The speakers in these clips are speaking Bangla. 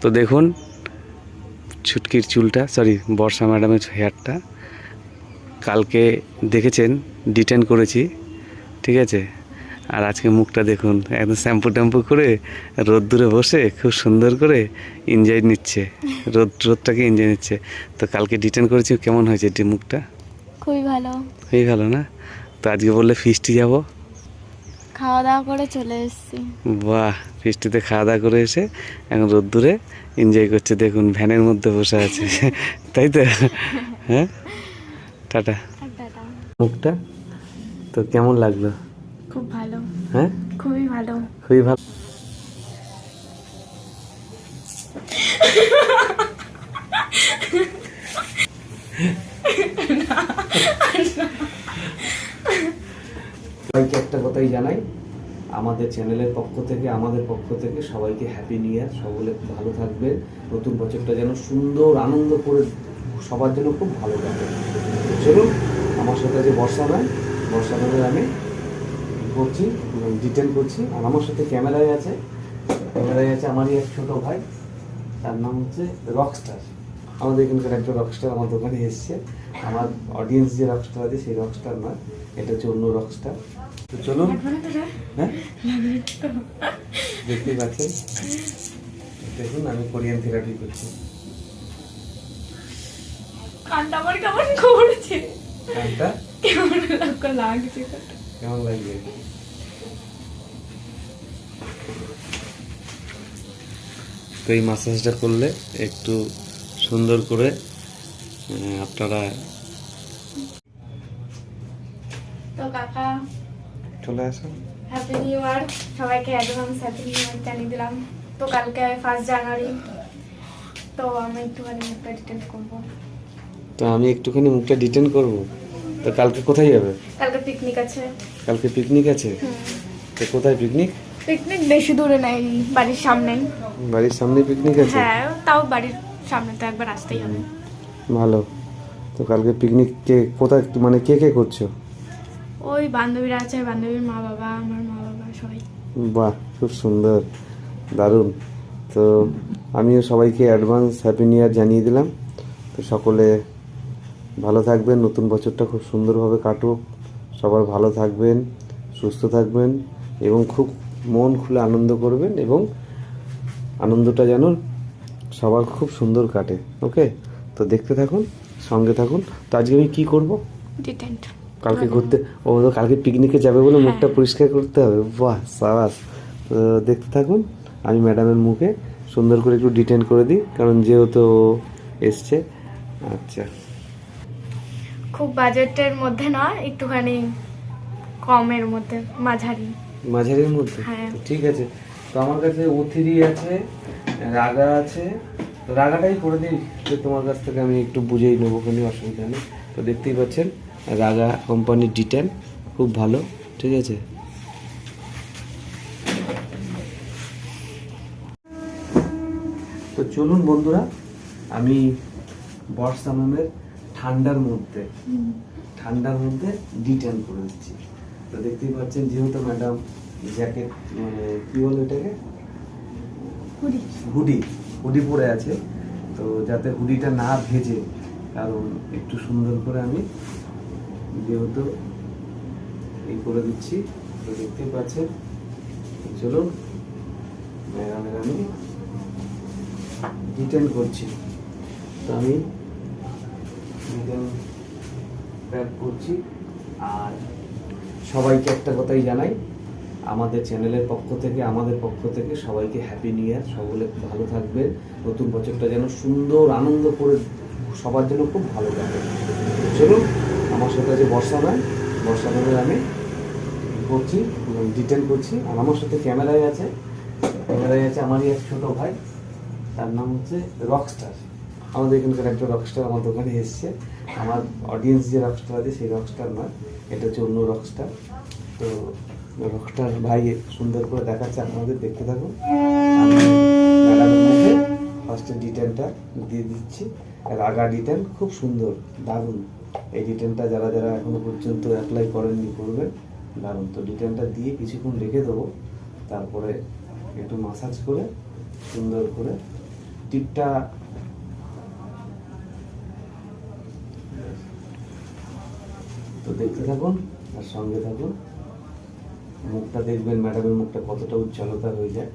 তো দেখুন ছুটকির চুলটা সরি বর্ষা ম্যাডামের হেয়ারটা কালকে দেখেছেন ডিটেন করেছি ঠিক আছে? আর আজকে মুখটা দেখুন একদম শ্যাম্পু ট্যাম্পু করে রোদ্দুরে বসে খুব সুন্দর করে এনজয় নিচ্ছে রোদ রোদটাকে এনজয় নিচ্ছে। তো কালকে ডিটেন করেছি কেমন হয়েছে এটি মুখটা? খুবই ভালো। হয়ে গেল না? তো আজকে বললে ফিস্টি যাব। খাওয়া দাওয়া করে চলে এসেছি। বাহ ফিস্টিতে খাওয়া দাওয়া করে এসে এখন রোদ্দুরে এনজয় করছে দেখুন ভ্যানের মধ্যে বসে আছে। তাই তো? হ্যাঁ? টাটা। টাটা। মুখটা? তো কেমন লাগল? খুব ভালো। হ্যাঁ? খুবই ভালো। খুবই ভালো। সবাইকে একটা কথাই জানাই, আমাদের চ্যানেলের পক্ষ থেকে, আমাদের পক্ষ থেকে সবাইকে হ্যাপি নিউ ইয়ার সকলে ভালো থাকবে নতুন বছরটা যেন সুন্দর, আনন্দ করে সবার জন্য খুব ভালো কাটে। চলুন, আমার সাথে যে বর্ষা ম্যাম বর্ষা ম্যামের আমি করছি ডিটেন করছি। আর আমার সাথে ক্যামেরায় আছে ক্যামেরায় আছে আমারই এক ছোট ভাই, তার নাম হচ্ছে রকস্টার আমাদের এখানকার একটা রকস্টার আমার দোকানে এসছে। আমার অডিয়েন্স যে রকস্টার আছে, সেই রকস্টার নয়, এটা হচ্ছে অন্য রকস্টার তো চলুন। হ্যাঁ? দেখতেই পাচ্ছেন? দেখুন আমি কোরিয়ান থেরাপি করছি। কানটা আমার কেমন করছে গানটা কেমন লাগছে? কেমন লাগবে তো এই মাসাজটা করলে একটু সুন্দর করে আপনারা তো কাকা চলে আসুন হ্যাপি নিউ ইয়ার সবাইকে অ্যাডভান্স হ্যাপি নিউ ইয়ার জানিয়ে দিলাম। তো কালকে ফার্স্ট জানুয়ারি তো আমি একটুখানি মুখটা ডিটেল করব। তো আমি একটুখানি মুখটা ডিটেন করব? তো কালকে কোথায় যাবে? কালকে পিকনিক আছে। কালকে পিকনিক আছে? তো কোথায় পিকনিক পিকনিক বেশি দূরে নেই বাড়ির সামনেই বাড়ির সামনে পিকনিক আছে? হ্যাঁ তাও বাড়ির সামনে তো একবার আসতেই হবে। ভালো। তো কালকে পিকনিক কে কোথায় মানে কে কে করছ? ওই বান্ধবীরা আছে বান্ধবীর মা বাবা আমার মা বাবা সবাই। বাহ খুব সুন্দর দারুণ। তো আমিও সবাইকে অ্যাডভান্স হ্যাপি নিউ ইয়ার জানিয়ে দিলাম। তো সকলে ভালো থাকবেন নতুন বছরটা খুব সুন্দরভাবে কাটুক। সবার ভালো থাকবেন সুস্থ থাকবেন এবং খুব মন খুলে আনন্দ করবেন এবং আনন্দটা যেন সবার খুব সুন্দর কাটে ওকে তো দেখতে থাকুন সঙ্গে থাকুন। তো আজকে আমি কী করব? ডিটেন্ট কালকে ঘুরতে ও তো কালকে পিকনিকে যাবে বলে মুখটা পরিষ্কার করতে হবে। বাহ সাবাস। দেখতে থাকুন আমি ম্যাডামের মুখে সুন্দর করে একটু ডিটেন করে দিই কারণ যেহেতু ও এসছে। আচ্ছা। খুব বাজেটের মধ্যে না একটুখানি কমের মধ্যে মাঝারি। মাঝারির মধ্যে? হ্যাঁ। ঠিক আছে। তো আমার কাছে ও থ্রি আছে রাগা আছে। রাগাটাই করে দিই যে তোমার কাছ থেকে আমি একটু বুঝেই নেব কোনো অসুবিধা নেই। তো দেখতেই পাচ্ছেন রাগা কোম্পানির ডিটেন খুব ভালো ঠিক আছে? তো চলুন বন্ধুরা আমি বর্ষা ম্যামের ঠান্ডার মধ্যে ঠান্ডার মধ্যে ডিটেন করে দিচ্ছি। তো দেখতেই পাচ্ছেন যেহেতু ম্যাডাম জ্যাকেট মানে কি বলে এটাকে হুডি হুডি পরে আছে। তো যাতে হুডিটা না ভেজে কারণ একটু সুন্দর করে আমি যেহেতু এই করে দিচ্ছি, তো দেখতেই পাচ্ছেন। চলুন ম্যাডামের আমি ডিটেন করছি। তো আমি প্যাক করছি। আর সবাইকে একটা কথাই জানাই, আমাদের চ্যানেলের পক্ষ থেকে, আমাদের পক্ষ থেকে সবাইকে হ্যাপি নিউ ইয়ার সকলে ভালো থাকবেন। নতুন বছরটা যেন সুন্দর, আনন্দ করে সবার জন্য খুব ভালো কাটে চলুন, আমার সাথে আছে বর্ষা ম্যাম বর্ষা ম্যামের আমি করছি ডিটেন করছি। আর আমার সাথে ক্যামেরায় আছে। ক্যামেরায় আছে আমারই এক ছোট ভাই। তার নাম হচ্ছে রকস্টার আমাদের এখানকার একটা রকস্টার আমার দোকানে এসছে। আমার অডিয়েন্স যে রকস্টার আছে, সেই রকস্টার নয় এটা হচ্ছে অন্য রকস্টার তো রকস্টার ভাই সুন্দর করে দেখাচ্ছে আপনাদের, দেখতে থাকুন। ফার্স্টে ডিটেলটা দিয়ে দিচ্ছি। রাগা ডিটেল খুব সুন্দর, দারুণ। এই ডিটেলটা যারা যারা এখনও পর্যন্ত অ্যাপ্লাই করেননি করবেন, দারুণ। তো ডিটেনটা দিয়ে কিছুক্ষণ রেখে দেবো। তারপরে একটু মাসাজ করে, সুন্দর করে টিপটা তো দেখতে থাকুন আর সঙ্গে থাকুন। মুখটা দেখবেন ম্যাডামের মুখটা কতটা উজ্জ্বলতা হয়ে যায়।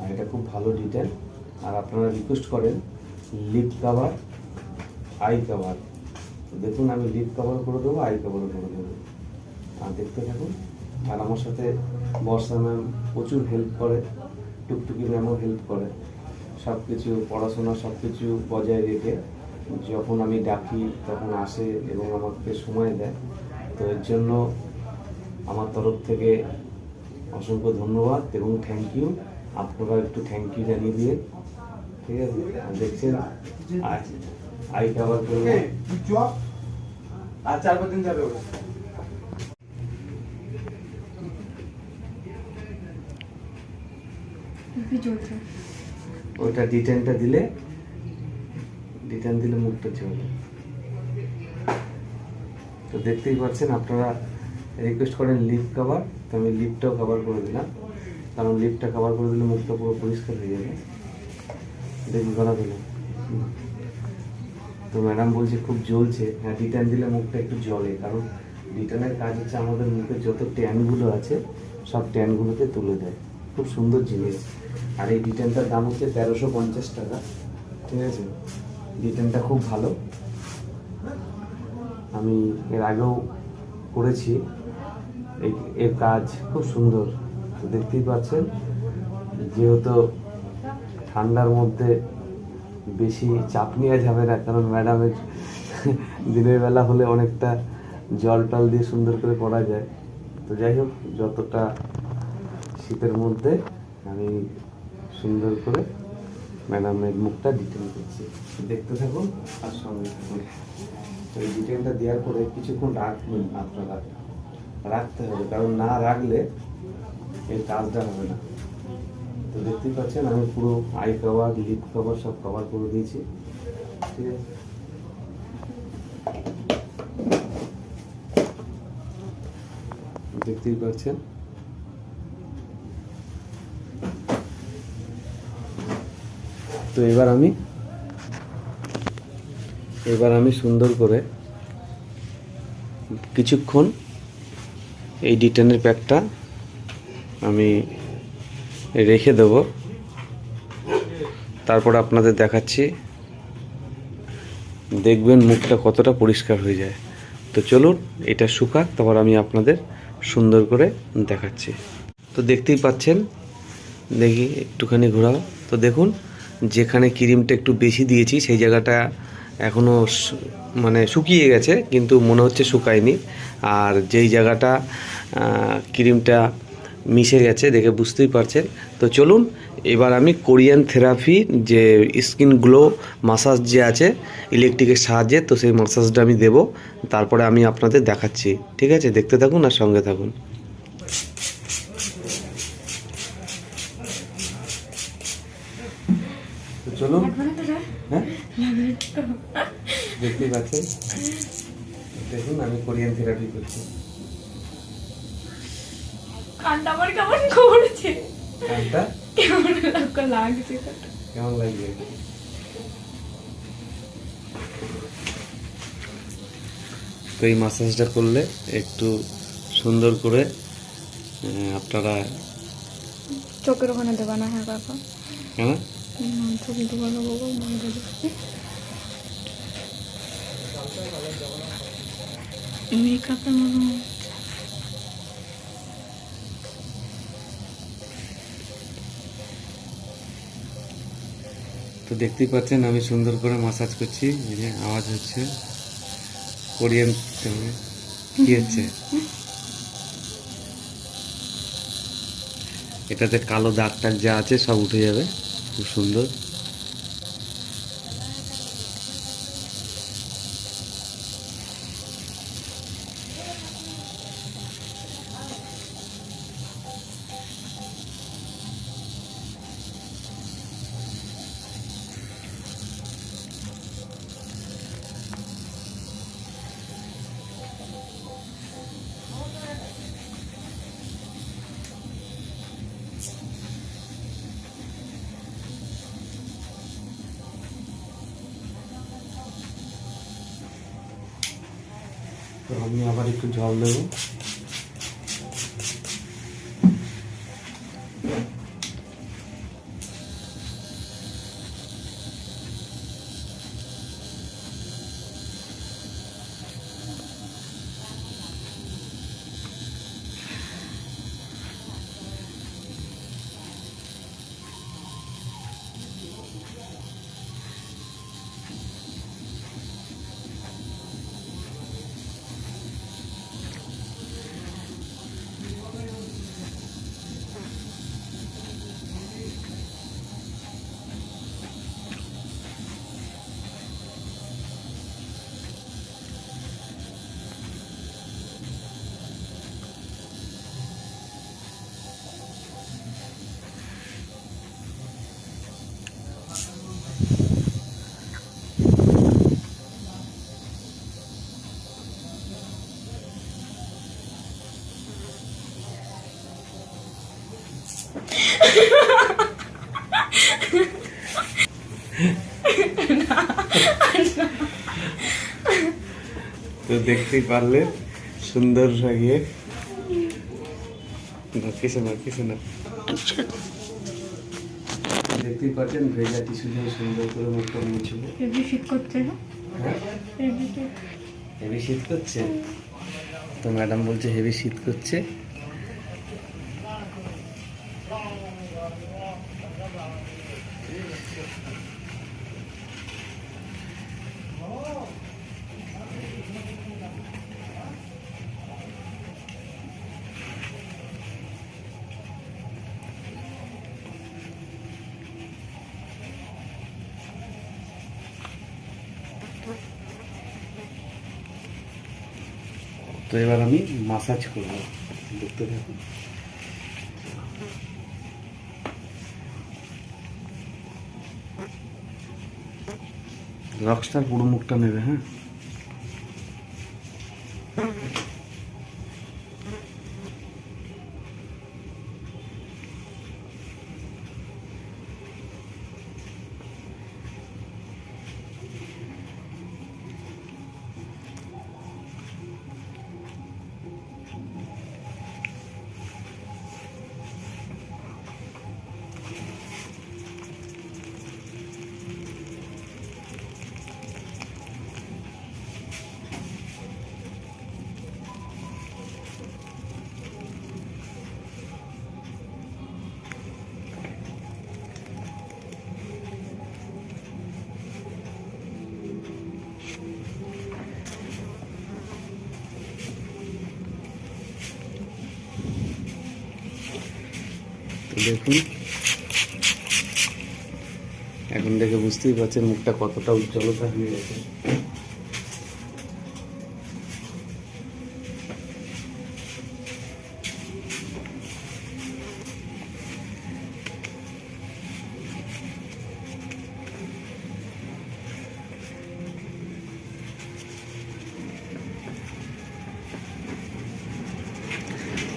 আর এটা খুব ভালো ডিটেল আর আপনারা রিকোয়েস্ট করেন লিপ কাভার আই কাভার দেখুন, আমি লিপ কাভার করে দেবো আই কাভারও করে দেবো। আর দেখতে থাকুন। আর আমার সাথে বর্ষা ম্যাম প্রচুর হেল্প করে, টুকটুকি ম্যামও হেল্প করে। সব কিছু পড়াশোনা সব কিছু বজায় রেখে যখন আমি ডাকি, তখন আসে এবং আমাকে সময় দেয়। তো এর জন্য আমার তরফ থেকে অসংখ্য ধন্যবাদ এবং থ্যাংক ইউ আপনারা একটু থ্যাংক ইউ জানিয়ে দিয়ে ঠিক আছে? আর দেখছেন আই কাভার করব আর চার পাঁচ দিন যাবে ওটা ডিটেনটা দিলে ডিটেন দিলে মুখটা চলে। তো দেখতেই পাচ্ছেন আপনারা রিকোয়েস্ট করেন লিপ কভার তো আমি লিপটাও কভার করে দিলাম। কারণ লিপটা কভার করে দিলে মুখটা পুরো পরিষ্কার হয়ে যাবে। দেখি করা দিল তো ম্যাডাম বলছে খুব জ্বলছে। হ্যাঁ ডিটেন দিলে মুখটা একটু জ্বলে। কারণ ডিটেনের কাজ হচ্ছে আমাদের মুখে যত ট্যানগুলো আছে, সব ট্যানগুলোকে তুলে দেয়। খুব সুন্দর জিনিস। আর এই ডিটেনটার দাম হচ্ছে তেরোশো পঞ্চাশ টাকা। ঠিক আছে? ডিটেনটা খুব ভালো। আমি এর আগেও করেছি। এই, এর কাজ খুব সুন্দর। তো দেখতেই পাচ্ছেন, যেহেতু ঠান্ডার মধ্যে বেশি চাপ নেওয়া যাবে না, কারণ ম্যাডামের দিনের বেলা হলে অনেকটা জল টল দিয়ে সুন্দর করে পড়া যায়। তো যাই হোক, যতটা শীতের মধ্যে আমি সুন্দর করে ম্যাডামের মুখটা ডিটেন করছি। দেখতে থাকুন আর সঙ্গে থাকুন। তো এই ডিটেনটা দেওয়ার পরে কিছুক্ষণ রাখবেন আপনারা রাখতে হবে, কারণ না রাখলে এই কাজটা হবে না। তো দেখতেই পাচ্ছেন, আমি পুরো আই কভার লিপ কভার সব কভার করে দিয়েছি। ঠিক আছে? দেখতেই পাচ্ছেন? তো এবার আমি এবার আমি সুন্দর করে কিছুক্ষণ এই ডিটেনের প্যাকটা আমি রেখে দেব। তারপর আপনাদের দেখাচ্ছি। দেখবেন মুখটা কতটা পরিষ্কার হয়ে যায়। তো চলুন, এটা শুকাক, তারপর আমি আপনাদের সুন্দর করে দেখাচ্ছি। তো দেখতেই পাচ্ছেন, দেখি একটুখানি ঘোরাও। তো দেখুন, যেখানে ক্রিমটা একটু বেশি দিয়েছি, সেই জায়গাটা এখনও মানে শুকিয়ে গেছে, কিন্তু মনে হচ্ছে শুকায়নি। আর যেই জায়গাটা ক্রিমটা মিশে গেছে, দেখে বুঝতেই পারছেন। তো চলুন, এবার আমি কোরিয়ান থেরাপি যে স্কিন গ্লো মাসাজ যে আছে, ইলেকট্রিকের সাহায্যে, তো সেই মাসাজটা আমি দেব। তারপরে আমি আপনাদের দেখাচ্ছি। ঠিক আছে? দেখতে থাকুন আর সঙ্গে থাকুন। চলুন? হ্যাঁ? দেখতেই পাচ্ছেন? দেখুন, আমি কোরিয়ান থেরাপি করছি। কানটা আমার কেমন করছে কানটা কেমন লাগছে কেমন লাগছে তো এই মাসাজটা করলে একটু সুন্দর করে আপনারা চোখের ওখানে দেবা না হ্যাঁ কাকা কেন হুম, চোখে দেবা না বাবা মনে করে মেকআপের মনে তো দেখতেই পাচ্ছেন আমি সুন্দর করে মাসাজ করছি এই যে আওয়াজ হচ্ছে কোরিয়ান। কি হচ্ছে? এটাতে কালো দাগ টাগ যা আছে সব উঠে যাবে খুব সুন্দর। তো আমি আবার একটু জল দেবো। দেখতেই পারলে সুন্দর সাজিয়ে। না, কিছু না কিছু না। দেখতেই পাচ্ছেন ভেজা টিস্যু দিয়ে সুন্দর করে মুখটা মুছবো। হেভি শীত করছে হ্যাঁ? হেভি শীত করছে? তো ম্যাডাম বলছে হেভি শীত করছে। তো এবার আমি মাসাজ করব। দেখতে থাকুন। রক্সটার পুরো মুখটা নেবে হ্যাঁ? দেখুন। এখন দেখে বুঝতেই পারছেন মুখটা কতটা উজ্জ্বলতা হয়ে গেছে।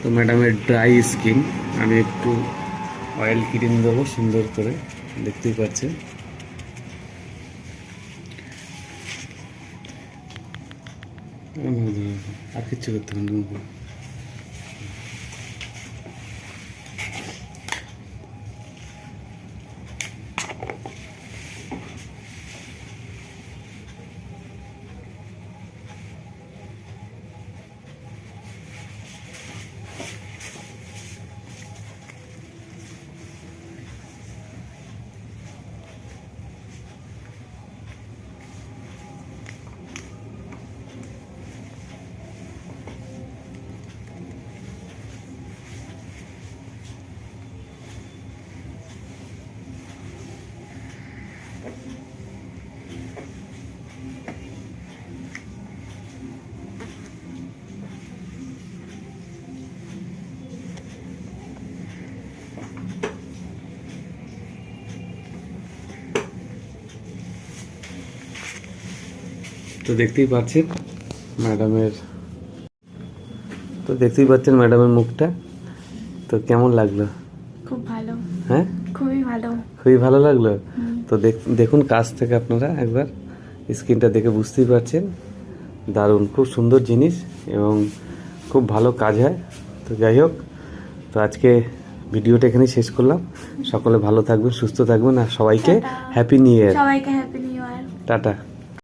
তো ম্যাডামের ড্রাই স্কিন, আমি একটু অয়েল ক্রিম দেবো সুন্দর করে দেখতেই পাচ্ছেন। আর কিচ্ছু করতে হবে তো দেখতেই পাচ্ছেন ম্যাডামের তো দেখতেই পাচ্ছেন ম্যাডামের মুখটা। তো কেমন লাগল? খুব ভালো। হ্যাঁ? খুবই ভালো। খুবই ভালো লাগল? তো দেখ- দেখুন কাছ থেকে আপনারা একবার স্ক্রিনটা দেখে বুঝতেই পারছেন। দারুণ খুব সুন্দর জিনিস এবং খুব ভালো কাজ হয়। তো যাই হোক তো আজকে ভিডিওটা এখানেই শেষ করলাম। সকলে ভালো থাকবেন সুস্থ থাকবেন আর সবাইকে হ্যাপি নিউ ইয়ার সবাইকে হ্যাপি নিউ ইয়ার টাটা।